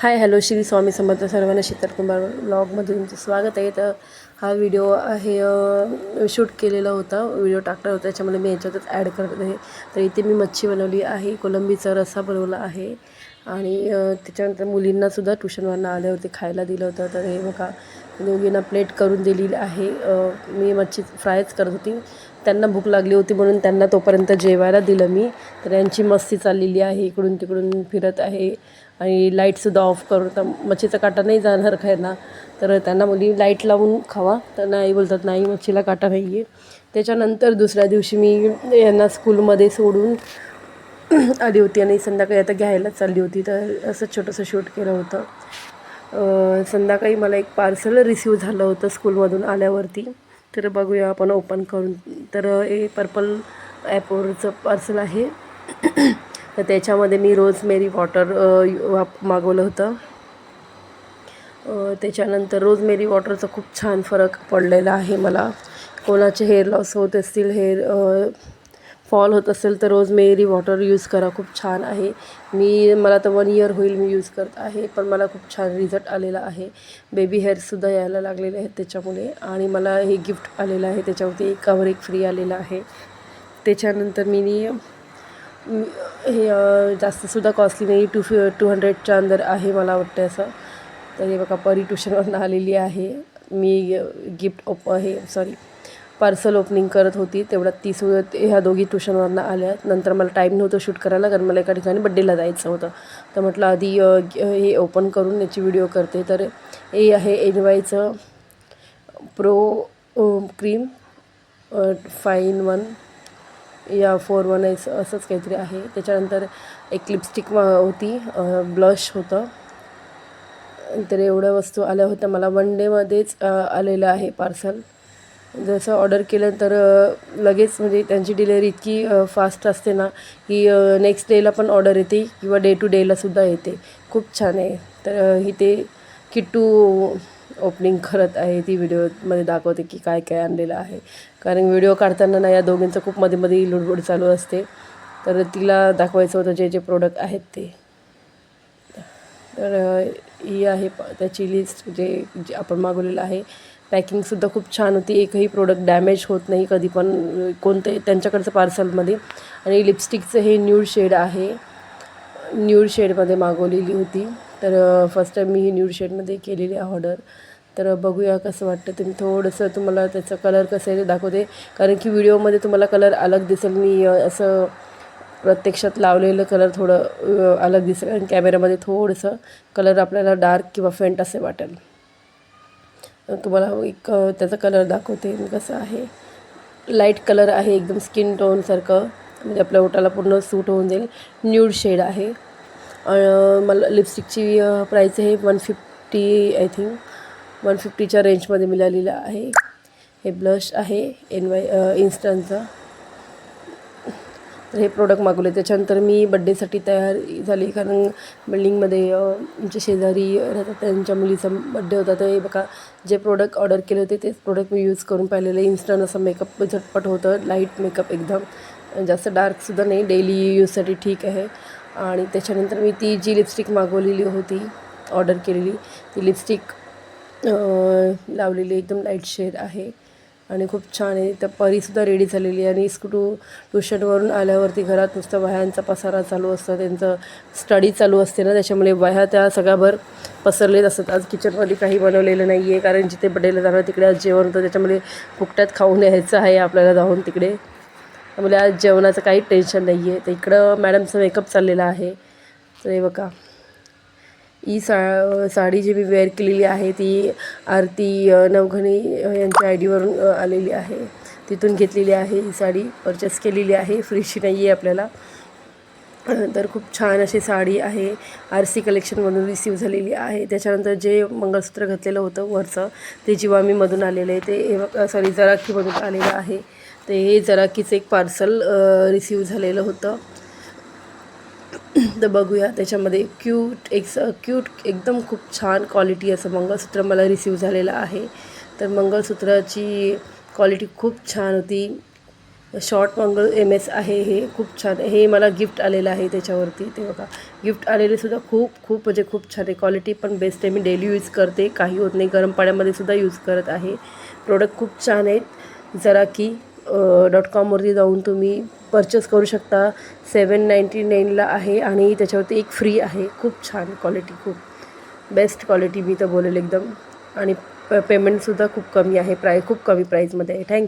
Hi hello Shri Swami Samarth सर्वांना शीतल कुमार ब्लॉगमध्ये तुमचं स्वागत आहे. तर हा व्हिडिओ आहे शूट केलेला होता. व्हिडिओ टाकला होता. त्याच्यामध्ये मी याच्यातच ॲड करत आहे. तर इथे मी मच्छी बनवली आहे कोलंबीचा रस्सा बनवला आहे. आणि त्याच्यानंतर मुलींनासुद्धा ट्युशनवरनं आले होते खायला दिलं होतं. तर हे बघा दोघींना प्लेट करून दिलेली आहे. मी मच्छी फ्रायच करत होती. त्यांना भूक लागली होती म्हणून त्यांना तोपर्यंत जेवायला दिलं मी. तर यांची मस्ती चाललेली आहे. इकडून तिकडून फिरत आहे. आणि लाईटसुद्धा ऑफ करून तर मच्छीचा काटा नाही जाणार खायला. तर त्यांना मुली लाइट लावून खावा. तर नाही बोलतात नाही मच्छीला काटा नाही आहे त्याच्यानंतर दुसऱ्या दिवशी मी यांना स्कूलमध्ये सोडून आली होती आणि संध्याकाळी आता घ्यायला चालली होती. तर असं छोटंसं शूट केलं होतं. संध्याकाळी मला एक पार्सल रिसीव झालं होतं स्कूलमधून आल्यावरती. तर बघूया आपण ओपन करून. तर हे पर्पल ॲपवरचं पार्सल आहे. तर त्याच्यामध्ये मी रोजमेरी वॉटर वाप मागवलं होतं. त्याच्यानंतर त्याच्यानंतर रोजमेरी वॉटरचा खूप छान फरक पडलेला आहे मला. कोणाचे हेअर लॉस होत असतील हेअर फॉल होत असेल तर रोजमेरी वॉटर यूज करा. खूप छान आहे. मी मला तर वन इयर होईल मी यूज करत आहे पण मला खूप छान रिझल्ट आलेला आहे. बेबी हेअरसुद्धा यायला लागलेले आहेत त्याच्यामुळे आणि मला हे गिफ्ट आलेलं आहे. त्याच्यावरती एक कवर एक फ्री आलेलं आहे. त्याच्यानंतर मी हे जास्तसुद्धा कॉस्टली नाही. टू फि टू हंड्रेडच्या अंदर आहे मला वाटतं असं. तर हे बघा परी ट्युशनवरून आलेली आहे. मी गिफ्ट ओप हे सॉरी पार्सल ओपनिंग करत होती. तेवढ्यात ती सु ह्या दोघी ट्युशनवरनं आल्या. नंतर मला टाईम नव्हतं शूट करायला कारण मला एका ठिकाणी बड्डेला जायचं होतं. तर म्हटलं आधी हे ओपन करून याची व्हिडिओ करते. तर हे आहे एन वायचं प्रो क्रीम फाईन वन या फोर वन एस असंच काहीतरी आहे. त्याच्यानंतर एक लिपस्टिक होती ब्लश होतं. तर एवढ्या वस्तू आल्या होत्या. मला वन डेमध्येच आलेलं आहे पार्सल जसं ऑर्डर केलं तर लगेच म्हणजे त्यांची डिलेवरी इतकी फास्ट असते ना की नेक्स्ट डेला पण ऑर्डर येते किंवा डे टू डेलासुद्धा येते. खूप छान आहे. तर इथे किट्टू ओपनिंग करत आहे. ती व्हिडिओमध्ये दाखवते की काय काय आणलेलं आहे. कारण व्हिडिओ काढताना ना या दोघींचं खूप मध्ये मध्ये लुडबुड चालू असते. तर तिला दाखवायचं होतं जे जे प्रोडक्ट आहेत ते. तर ही आहे प त्याची लिस्ट जे जे आपण मागवलेलं आहे. पॅकिंगसुद्धा खूप छान होती. एकही प्रोडक्ट डॅमेज होत नाही कधी पण. कोणते त्यांच्याकडचं पार्सलमध्ये आणि लिपस्टिकचं हे न्यूड शेड आहे. न्यूड शेडमध्ये मागवलेली होती. तर फर्स्ट टाईम मी ही न्यूड शेडमध्ये केलेली आहे ऑर्डर तर बघूया कसं वाटतं. तुम्ही थोडंसं तुम्हाला त्याचा कलर कसं आहे ते दाखवते. कारण की व्हिडिओमध्ये तुम्हाला कलर अलग दिसेल. मी असं प्रत्यक्षात लावलेलं कलर थोडं अलग दिसेल. आणि कॅमेऱ्यामध्ये थोडंसं कलर आपल्याला डार्क किंवा फेंट असे वाटेल. तुम्हाला एक त्याचा कलर दाखवते. कसं आहे. लाइट कलर आहे एकदम स्किन टोनसारखं म्हणजे आपल्या ओठाला पूर्ण सूट होऊन जाईल. न्यूड शेड आहे. मला लिपस्टिकची प्राईस आहे one fifty I think one फिफ्टीच्या रेंजमध्ये मिळालेलं आहे. हे ब्लश आहे एन वाय इन्स्टंटचं तर हे प्रोडक्ट मागवले त्याच्यानंतर मी बड्डेसाठी तयार झाली कारण बिल्डिंगमध्ये अ, आमच्या शेजारी राहतात. त्यांच्या मुलीचा बड्डे होता. तर हे बघा जे प्रोडक्ट ऑर्डर केले होते तेच प्रोडक्ट मी यूज करून पाहिलेलं इन्स्टंट असं मेकअप झटपट होतं. लाइट मेकअप एकदम. जास्त डार्कसुद्धा नाही. डेली यूजसाठी ठीक आहे. आणि त्याच्यानंतर मी ती जी लिपस्टिक मागवलेली होती ऑर्डर केलेली ती लिपस्टिक लावलेली एकदम लाइट शेड आहे. आणि खूप छान आहे. तर परीसुद्धा रेडी झालेली आहे. आणि स्कूटू ट्युशनवरून आल्यावरती घरात नुसतं वह्यांचा पसारा चालू असतो. त्यांचं स्टडी चालू असते ना. त्याच्यामुळे वह्या त्या सगळ्याभर पसरलेच असतात. आज किचनमध्ये काही बनवलेलं नाही आहे कारण जिथे बड्डेला जाणार तिकडे आज जेवण होतं. त्याच्यामुळे फुकट्यात खाऊन यायचं आहे आपल्याला जाऊन तिकडे. त्यामुळे आज जेवणाचं काही टेन्शन नाही आहे तर इकडं मॅडमचा मेकअप चाललेला आहे. तर हे बघा. ही सा साडी जी मी वेअर केलेली आहे ती आरती अ, नवघणे यांच्या आय डीवरून आलेली आहे. तिथून घेतलेली आहे ही साडी परचेस केलेली आहे. फ्रीची नाही आहे आपल्याला तर खूप छान अशी साडी आहे. आर सी कलेक्शनमधून रिसीव झालेली आहे. त्याच्यानंतर जे मंगळसूत्र घातलेलं होतं वरचं ते जिवामीमधून आलेलं आहे ते सॉरी जराकीमधून आलेलं आहे. ते हे जराकीचं एक पार्सल रिसीव झालेलं होतं. तर बघूया त्याच्यामध्ये क्यूट एक क्यूट एकदम खूप छान क्वालिटी असं मंगळसूत्र मला रिसीव झालेलं आहे. तर मंगळसूत्राची क्वालिटी खूप छान होती. शॉर्ट मंगळ एम एस आहे हे खूप छान हे मला गिफ्ट आलेलं आहे त्याच्यावरती ते बघा. गिफ्ट आलेले सुद्धा खूप खूप म्हणजे खूप छान आहे. क्वालिटी पण बेस्ट आहे. मी डेली यूज करते काही होत नाही. गरम पाण्यामध्ये सुद्धा यूज करत आहे. प्रोडक्ट खूप छान आहेत. जरा की डॉट कॉमवरती जाऊन तुम्ही परचेस करू शकता. सेवन नाईंटी नाईनला आहे आणि त्याच्यावरती एक फ्री आहे. खूप छान क्वालिटी खूप बेस्ट क्वालिटी मी तर बोलेल एकदम. आणि प पेमेंटसुद्धा खूप कमी आहे. प्राय खूप कमी प्राईजमध्ये आहे. थँक्यू